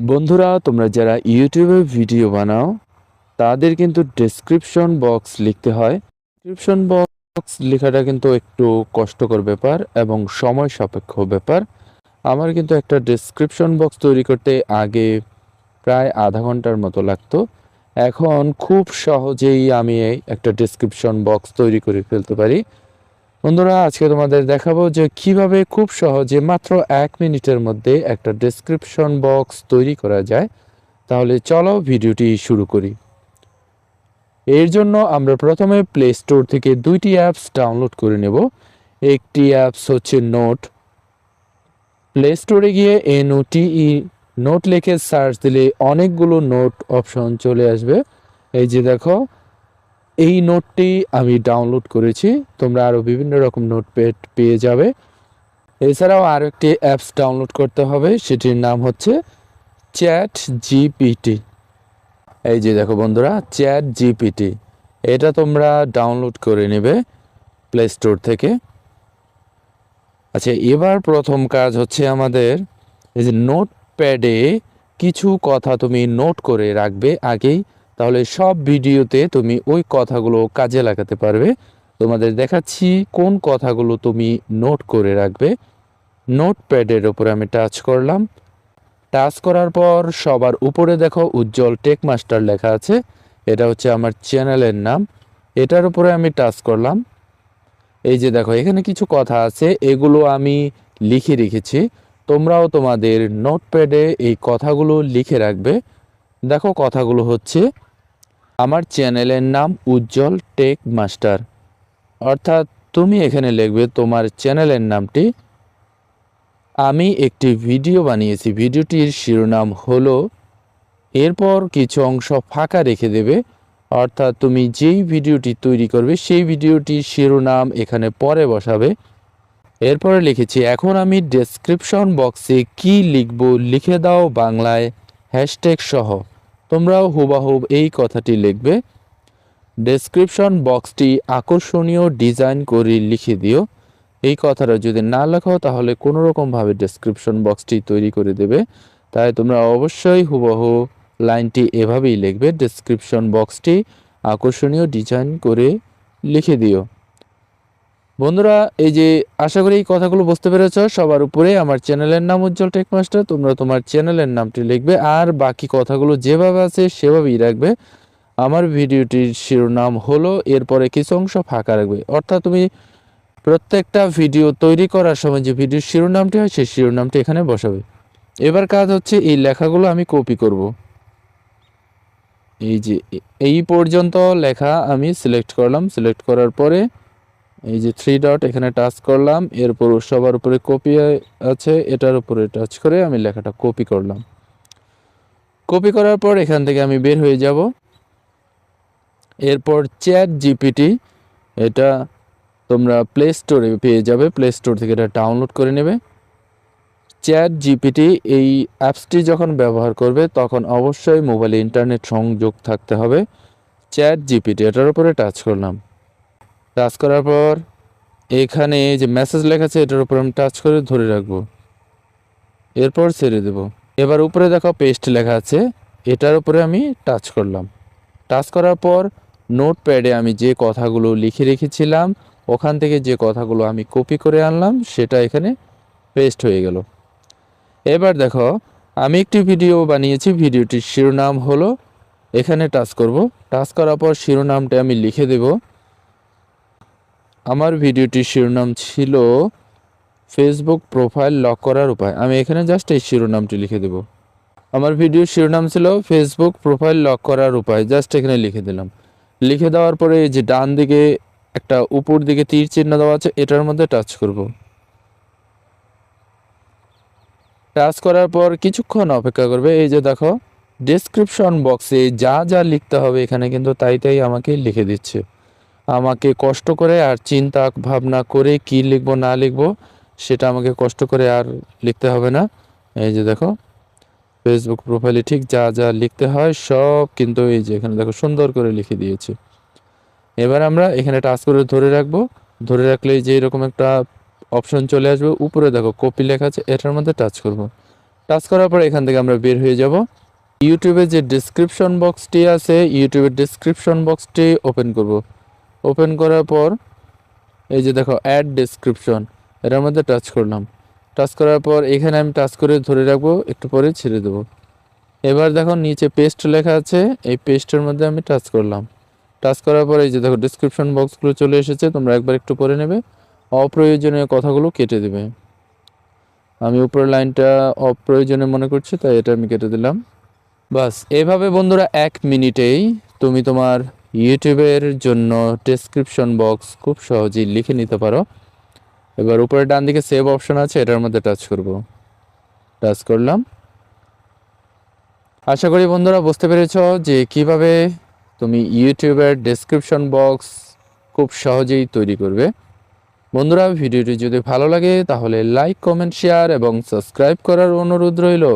বন্ধুরা, তোমরা যারা ইউটিউবে ভিডিও বানাও, তাদের কিন্তু ডেসক্রিপশন বক্স লিখতে হয়। ডেসক্রিপশন বক্স লেখাটা কিন্তু একটু কষ্টকর ব্যাপার এবং সময় সাপেক্ষ ব্যাপার। আমার কিন্তু একটা ডেসক্রিপশন বক্স তৈরি করতে আগে প্রায় আধা ঘণ্টার মতো লাগতো। এখন খুব সহজেই আমি একটা ডেসক্রিপশন বক্স তৈরি করে ফেলতে পারি। বন্ধুরা, আজকে তোমাদের দেখাবো যে কীভাবে খুব সহজে মাত্র এক মিনিটের মধ্যে একটা ডেসক্রিপশন বক্স তৈরি করা যায়। তাহলে চলো ভিডিওটি শুরু করি। এর জন্য আমরা প্রথমে প্লে স্টোর থেকে দুইটি অ্যাপস ডাউনলোড করে নেব। একটি অ্যাপস হচ্ছে নোট প্লে স্টোরে গিয়ে এনওটিই নোট লিখে সার্চ দিলে অনেকগুলো নোট অপশন চলে আসবে। এই যে দেখো এই নোটটি আমি ডাউনলোড করেছি, তোমরা আরও বিভিন্ন রকম নোটপ্যাড পেয়ে যাবে। এছাড়াও আরও একটি অ্যাপস ডাউনলোড করতে হবে, সেটির নাম হচ্ছে চ্যাট জিপিটি এই যে দেখো বন্ধুরা চ্যাট জিপিটি এটা তোমরা ডাউনলোড করে নেবে প্লে স্টোর থেকে। আচ্ছা এবার প্রথম কাজ হচ্ছে আমাদের এই যে নোট প্যাডে কিছু কথা তুমি নোট করে রাখবে আগেই। তাহলে সব ভিডিওতে তুমি ওই কথাগুলো কাজে লাগাতে পারবে। তোমাদের দেখাচ্ছি কোন কথাগুলো তুমি নোট করে রাখবে। নোট প্যাডের ওপরে আমি টাচ করলাম। টাচ করার পর সবার উপরে দেখো উজ্জ্বল টেক মাস্টার লেখা আছে। এটা হচ্ছে আমার চ্যানেলের নাম। এটার উপরে আমি টাচ করলাম। এই যে দেখো, এখানে কিছু কথা আছে, এগুলো আমি লিখে রেখেছি। তোমরাও তোমাদের নোটপ্যাডে এই কথাগুলো লিখে রাখবে। দেখো কথাগুলো হচ্ছে আমার চ্যানেলের নাম উজ্জ্বল টেক মাস্টার। অর্থাৎ তুমি এখানে লিখবে তোমার চ্যানেলের নামটি। আমি একটি ভিডিও বানিয়েছি। ভিডিওটির শিরোনাম হলো, এরপর কিছু অংশ ফাঁকা রেখে দেবে। অর্থাৎ তুমি যেই ভিডিওটি তৈরি করবে, সেই ভিডিওটির শিরোনাম এখানে পরে বসাবে। এরপরে লিখেছি, এখন আমি ডেসক্রিপশন বক্সে কি লিখব লিখে দাও বাংলায় হ্যাশট্যাগ সহ। তোমরাও হুবাহুব এই কথাটি লিখবে। ডেসক্রিপশন বক্সটি আকর্ষণীয় ডিজাইন করে লিখে দিও। এই কথাটা যদি না লেখো তাহলে কোনো রকমভাবে ডেসক্রিপশন বক্সটি তৈরি করে দেবে। তাই তোমরা অবশ্যই হুবাহু লাইনটি এভাবেই লিখবে। ডেসক্রিপশন বক্সটি আকর্ষণীয় ডিজাইন করে লিখে দিও। বন্ধুরা, এই যে আশা করি এই কথাগুলো বুঝতে পেরেছ, সবার উপরে আমার চ্যানেলের নাম উজ্জ্বল টেকমাস্টার, তোমরা তোমার চ্যানেলের নামটি লিখবে আর বাকি কথাগুলো যেভাবে আছে সেভাবেই রাখবে। আমার ভিডিওটির শিরোনাম হলো, এরপরে কিছু অংশ ফাঁকা রাখবে। অর্থাৎ তুমি প্রত্যেকটা ভিডিও তৈরি করার সময় যে ভিডিওর শিরোনামটি হয়, সেই শিরোনামটি এখানে বসাবে। এবার কাজ হচ্ছে, এই লেখাগুলো আমি কপি করব। এই যে, এই পর্যন্ত লেখা আমি সিলেক্ট করলাম। সিলেক্ট করার পরে এই যে থ্রি ডট এখানে টাচ করলাম, এরপর সবার উপরে কপি আছে, এটার উপরে টাচ করে আমি লেখাটা কপি করলাম। কপি করার পর এখান থেকে আমি বের হয়ে যাব। এরপর চ্যাট জিপিটি এটা তোমরা প্লে স্টোরে পেয়ে যাবে প্লে স্টোর থেকে এটা ডাউনলোড করে নেবে। চ্যাট জিপিটি এই অ্যাপসটি যখন ব্যবহার করবে, তখন অবশ্যই মোবাইলে ইন্টারনেট সংযোগ থাকতে হবে। চ্যাট জিপিটি এটার উপরে টাচ করলাম। টাচ করার পর, এখানে যে মেসেজ লেখা আছে, এটার উপর আমি টাচ করে ধরে রাখব। এরপর ছেড়ে দেব। এবার উপরে দেখো পেস্ট লেখা আছে, এটার উপরে আমি টাচ করলাম। টাচ করার পর নোট প্যাডে আমি যে কথাগুলো লিখে রেখেছিলাম, ওখান থেকে যে কথাগুলো আমি কপি করে আনলাম, সেটা এখানে পেস্ট হয়ে গেল। এবার দেখো, আমি একটি ভিডিও বানিয়েছি ভিডিওটির শিরোনাম হলো, এখানে টাচ করব। টাচ করার পর শিরোনামটা আমি লিখে দেবো। আমার ভিডিওটির শিরোনাম ছিল ফেসবুক প্রোফাইল লক করার উপায়। আমি এখানে জাস্ট এই শিরোনামটি লিখে দেব। আমার ভিডিওর শিরোনাম ছিল ফেসবুক প্রোফাইল লক করার উপায়। জাস্ট এখানে লিখে দিলাম। লিখে দেওয়ার পরে এই যে ডান দিকে একটা উপর দিকে তীর চিহ্ন দেওয়া আছে, এটার মধ্যে টাচ করব। টাচ করার পর কিছুক্ষণ অপেক্ষা করবে। এই যে দেখো ডেসক্রিপশন বক্সে যা যা লিখতে হবে এখানে কিন্তু তাই তাই আমাকে লিখে দিচ্ছে। আমাকে কষ্ট করে আর চিন্তা ভাবনা করে কি লিখব, না লিখব, সেটা আমাকে কষ্ট করে আর লিখতে হবে না। এই যে দেখো ফেসবুক প্রোফাইলে ঠিক যা যা লিখতে হয় সব কিন্তু এই যে এখানে দেখো সুন্দর করে লিখে দিয়েছে। এবার আমরা এখানে টাচ করে ধরে রাখব। ধরে রাখলে যে এরকম একটা অপশন চলে আসবে। উপরে দেখো কপি লেখা আছে, এটার মধ্যে টাচ করব। টাচ করার পর এখান থেকে আমরা বের হয়ে যাব। ইউটিউবে যে ডিসক্রিপশন বক্সটি আছে ইউটিউবের ডিসক্রিপশন বক্সটি ওপেন করব। ওপেন করার পর, এই যে দেখো অ্যাড ডিসক্রিপশন এটার মধ্যে টাচ করলাম। টাচ করার পর, এখানে আমি টাচ করে ধরে রাখব, একটু পরে ছেড়ে দেবো। এবার দেখো, নিচে পেস্ট লেখা আছে, এই পেস্টের মধ্যে আমি টাচ করলাম। টাচ করার পর, এই যে দেখো ডিসক্রিপশন বক্সগুলো চলে এসেছে, তোমরা একবার একটু পরে নেবে। অপ্রয়োজনীয় কথাগুলো কেটে দেবে। আমি উপরের লাইনটা অপ্রয়োজনীয় মনে করছি, তাই এটা আমি কেটে দিলাম। বাস, এভাবে বন্ধুরা এক মিনিটেই তুমি তোমার ইউটিউবের জন্য ডেসক্রিপশন বক্স খুব সহজেই লিখে নিতে পারো। এবার উপরে ডান দিকে সেভ অপশন আছে, এটার মধ্যে টাচ করব। টাচ করলাম। আশা করি বন্ধুরা বুঝতে পেরেছ যে কীভাবে তুমি ইউটিউবের ডেসক্রিপশন বক্স খুব সহজেই তৈরি করবে। বন্ধুরা, ভিডিওটি যদি ভালো লাগে তাহলে লাইক কমেন্ট শেয়ার এবং সাবস্ক্রাইব করার অনুরোধ রইল।